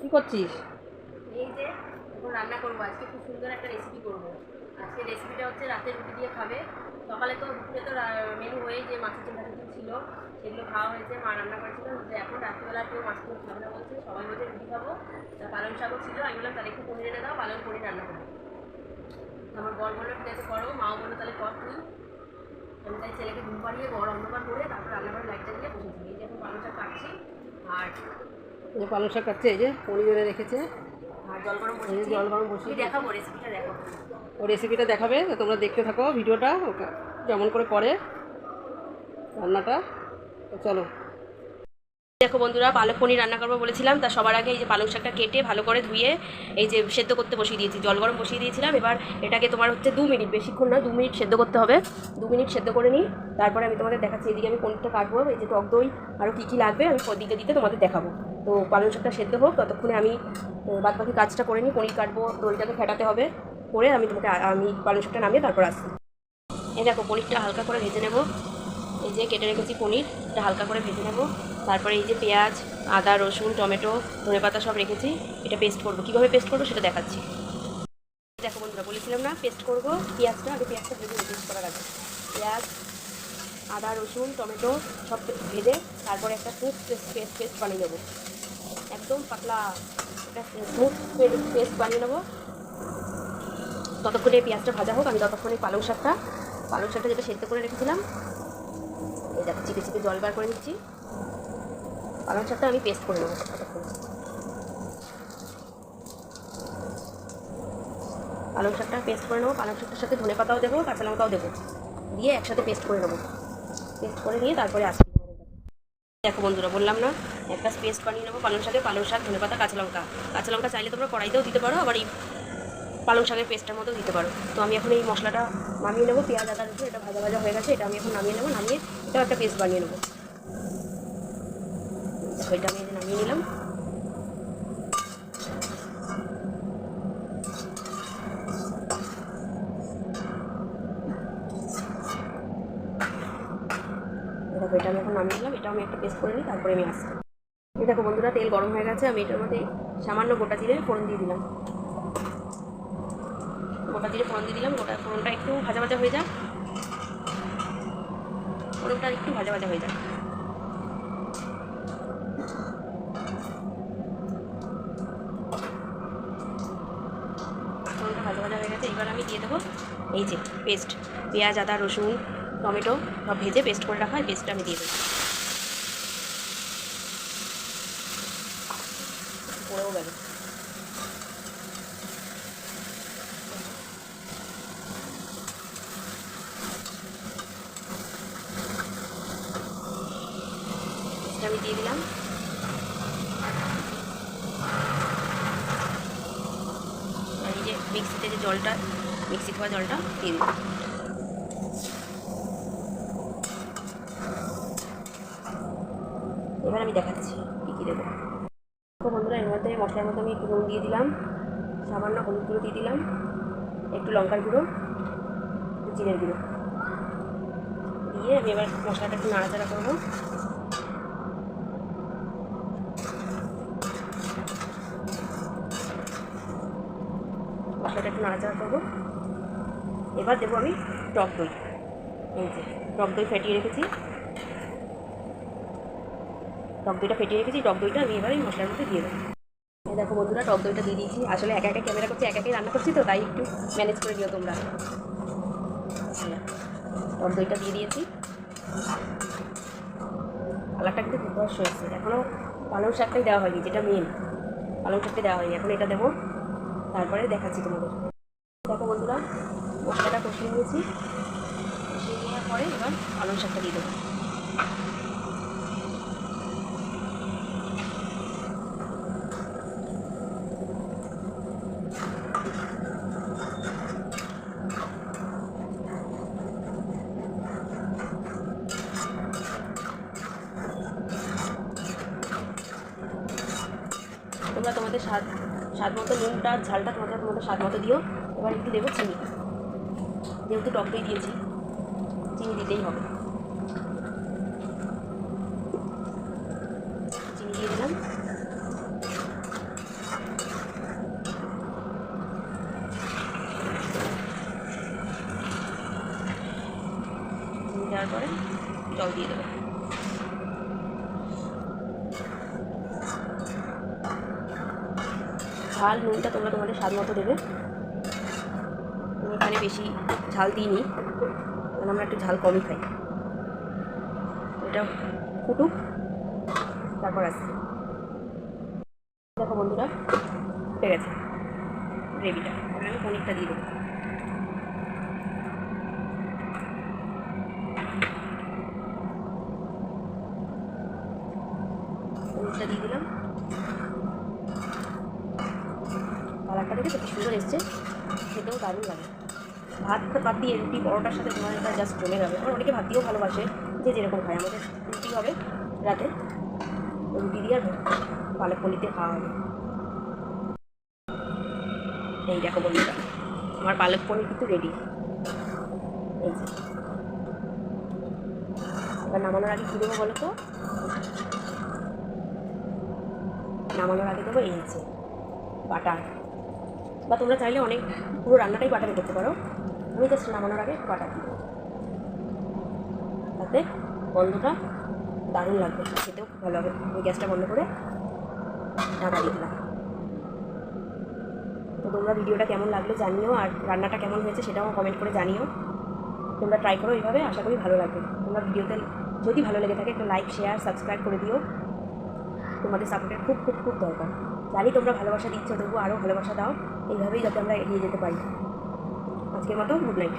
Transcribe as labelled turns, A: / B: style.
A: কি করছিস?
B: এই যে, এখন রান্না করব। আজকে খুব সুন্দর একটা রেসিপি করব। আজকে রেসিপিটা হচ্ছে রাতের রুটি দিয়ে খাবে। সকালে তো দুপুরে তো মেনু হয়ে যে মাছের টাছের ছিল, সেগুলো খাওয়া হয়েছে, মা রান্না করেছিল। এখন রাত্রিবেলা কেউ মাছ ঝোল খাবে না বলছে। সবাই বলছে রুটি খাব। তা পালং শাকও ছিল। আমি বললাম, তাহলে একটু পনির এনে দাও, পালং পনির রান্না করব। আমার বর বলল, ঠিক করো। মাও বলল, তাহলে কর তুই। আমি তাই ছেলেকে ঘুম পাড়িয়ে বড় অন্ধকার করে তারপর রান্নাঘরে লাইটটা দিয়ে বসেছি। এই যে এখন পালং শাক কাটছি। আর
A: যে পালং শাক কাটছে এই যে পনি এনে রেখেছে।
B: আর জল গরম
A: এই জল গরম বসিয়ে
B: দেখাবো রেসিপিটা দেখো
A: ও রেসিপিটা দেখাবে তো তোমরা দেখতে থাকো ভিডিওটা ওকে যেমন করে করে রান্নাটা। চলো।
B: দেখো বন্ধুরা পালক পনির রান্না করব বলেছিলাম তা সবার আগে এই যে পালং শাকটা কেটে ভালো করে ধুয়ে এই যে সেদ্ধ করতে বসিয়ে দিয়েছি। জল গরম বসিয়ে দিয়েছিলাম এবার এটাকে তোমার হচ্ছে দু মিনিট বেশিক্ষণ না দু মিনিট সেদ্ধ করতে হবে। দু মিনিট সেদ্ধ করে নিই তারপরে আমি তোমাদের দেখাচ্ছি এদিকে আমি পনিরটা কাটবো এই যে টক দই আরও কী কী লাগবে আমি দিতে দিতে তোমাদের দেখাবো। তো পালং শাকটা সেদ্ধ হোক, ততক্ষণে আমি বাদ বাকি কাজটা করে নিই, পনির কাটবো, দইটাকে ফেটাতে হবে, করে আমি তোমাকে আমি পালং শাকটা নামিয়ে তারপর আসছি। এই দেখো, পনিরটা হালকা করে ভেজে নেব। এই যে কেটে রেখেছি পনির, এটা হালকা করে ভেজে নেব। তারপরে এই যে পেঁয়াজ, আদা, রসুন, টমেটো, ধনেপাতা সব রেখেছি, এটা পেস্ট করব। কীভাবে পেস্ট করব সেটা দেখাচ্ছি। দেখো বন্ধুরা, বলেছিলাম না, পেস্ট করব পেঁয়াজটা, আগে পেঁয়াজটা ভেজে পেস্ট করার আগে। পেঁয়াজ আদা, রসুন, টমেটো সব ভেজে তারপরে একটা স্মুথ পেস্ট পেস্ট বানিয়ে নেব। একদম পাতলা একটা স্মুথ পেস্ট বানিয়ে নেব। ততক্ষণে পেঁয়াজটা ভাজা হোক, আমি ততক্ষণে পালং শাকটা পালং শাকটা যেটা সেদ্ধ করে রেখেছিলাম, এই দেখো, চিপে চিপে জল বার করে দিচ্ছি পালং শাকটা আমি পেস্ট করে নেব। পালং শাকটা পেস্ট করে নেব, পালং শাকটার সাথে ধনে পাতাও দেবো, কাঁচা লঙ্কাও দেবো, দিয়ে একসাথে পেস্ট করে নেব। পেস্ট করে নিয়ে তারপরে আসছি দেখো বন্ধুরা, বললাম না, একটা পেস্ট বানিয়ে নেব পালং শাকে পালং শাক, ধনে পাতা, কাঁচা লঙ্কা। কাঁচা লঙ্কা চাইলে তোমরা কড়াইতেও দিতে পারো, আবার এই পালং শাকের পেস্টের মতো দিতে পারো। তো আমি এখন এই মশলাটা নামিয়ে নেব, পেঁয়াজ, আদা রসুন, এটা ভাজা ভাজা হয়ে গেছে, এটা আমি এখন নামিয়ে নেব, নামিয়ে এটাও একটা পেস্ট বানিয়ে নেব। ওইটা আমি নামিয়ে নিলাম। দেখো এটা আমি এখন নামিয়ে নিলাম এটা আমি একটা পেস্ট করে নিই, তারপরে আমি আসছি। দেখো বন্ধুরা, তেল গরম হয়ে গেছে, আমি এটার মধ্যে সামান্য গোটা জিরে ফোড়ন দিয়ে দিলাম। গোটা জিরে ফোড়ন দিয়ে দিলাম, গোটা ফোড়নটা একটু ভাজা ভাজা হয়ে যাক। ফোড়নটা একটু ভাজা ভাজা হয়ে যাক। ভাজা ভাজা হয়ে গেছে, এবার আমি দিয়ে দেবো এই যে পেস্ট পেঁয়াজ, আদা, রসুন টমেটো সব ভেজে পেস্ট করে রাখা পেস্টটা আমি দিয়ে দেবো পড়েও গেল। আমি দিয়ে দিলাম। এই যে মিক্সিতে যে জলটা মিক্সি খাওয়া জলটা দিয়ে দিলাম। এবার আমি দেখাচ্ছি কী দেবো। তো বন্ধুরা, এর মধ্যে মশলার মধ্যে আমি একটু নুন দিয়ে দিলাম, সামান্য হলুদ গুঁড়ো দিয়ে দিলাম, একটু লঙ্কার গুঁড়ো, একটু জিরের গুঁড়ো। দিয়ে আমি এবার মশলাটা একটু নাড়াচাড়া করব। মশলাটা একটু নাড়াচাড়া করব। এবার দেবো আমি টক দই। এই যে, টক দই ফেটিয়ে রেখেছি। টক দইটা ফেটিয়ে রেখেছি, টক দইটা আমি এবারে মশলার মধ্যে দিয়ে দেবো। দেখো বন্ধুরা, টক দইটা দিয়ে দিয়েছি। আসলে একা একা ক্যামেরা করছি, একা একাই রান্না করছি তো, তাই একটু ম্যানেজ করে দিও তোমরা। টক দইটা দিয়ে দিয়েছি। কালারটা কিন্তু দুর্ধর্ষ হয়েছে। এখনও পালং শাকটাই দেওয়া হয়নি, যেটা মেন পালং শাকটা দেওয়া হয়নি, এখন এটা দেবো। তারপরে দেখাচ্ছি তোমাদের। দেখো বন্ধুরা, মশলাটা কষিয়ে নিয়েছি। কষিয়ে নেওয়ার পরে এবার পালং শাকটা দিয়ে দেবো। তোমরা তোমাদের স্বাদ স্বাদ মতো নুনটা ঝালটা তোমাদের মতো স্বাদ মতো দিও। এবার একটু দেবো চিনি। যেহেতু টক দই দিয়েছি, চিনি দিতেই হবে। চিনি দিয়ে দিলাম। চিনি দেওয়ার পরে জল দিয়ে দেবো। ঝাল, নুনটা তোমরা তোমাদের স্বাদ মতো দেবে। এখানে বেশি ঝাল দিইনি, কারণ আমরা একটু ঝাল কমই খাই। এটা ফুটুক, তারপর আসছি। দেখো বন্ধুরা ঠিক গেছে। গ্রেভিটা আমি পনিরটা দিয়ে দেবো পনিরটা দিয়ে দিলাম কালারটা দেখে কি সুন্দর এসছে। খেতেও দারুণ লাগে। ভাত ভাত দিয়ে রুটি, পরোটার সাথে তোমার এটা জাস্ট জমে যাবে। আমার অনেকে ভাত ভালোবাসে, যে যেরকম খায়। আমাদের রুটি হবে রাতে। রুটি দিয়ে আর পালক দিয়ে খাওয়া হবে। এই দেখো বন্ধুরা, আমার পালক পনির কিন্তু রেডি এই যে। এবার নামানোর আগে কী দেবো বলো তো? নামানোর আগে দেবো এই যে, বাটার। বা তোমরা চাইলে অনেক পুরো রান্নাটাই বাটারে করতে পারো। আমি জাস্ট নামানোর আগে বাটার দিব। তাতে গন্ধটা দারুণ লাগবে। খেতেও খুব ভালো হবে। আমি গ্যাসটা বন্ধ করে ঢাকা দিয়ে দিলাম। তো তোমরা ভিডিওটা কেমন লাগল জানিও, আর রান্নাটা কেমন হয়েছে সেটাও কমেন্ট করে জানিও। তোমরা ট্রাই করো এইভাবে, আশা করি ভালো লাগবে। তোমরা ভিডিওতে যদি ভালো লেগে থাকে, একটা লাইক শেয়ার সাবস্ক্রাইব করে দিও। তোমাদের সাপোর্টের খুব খুব খুব দরকার। জানি তোমরা ভালোবাসা দিচ্ছ তবু আরও ভালোবাসা দাও। এইভাবেই যাতে আমরা এগিয়ে যেতে পারি। আজকের মতো গুড নাইট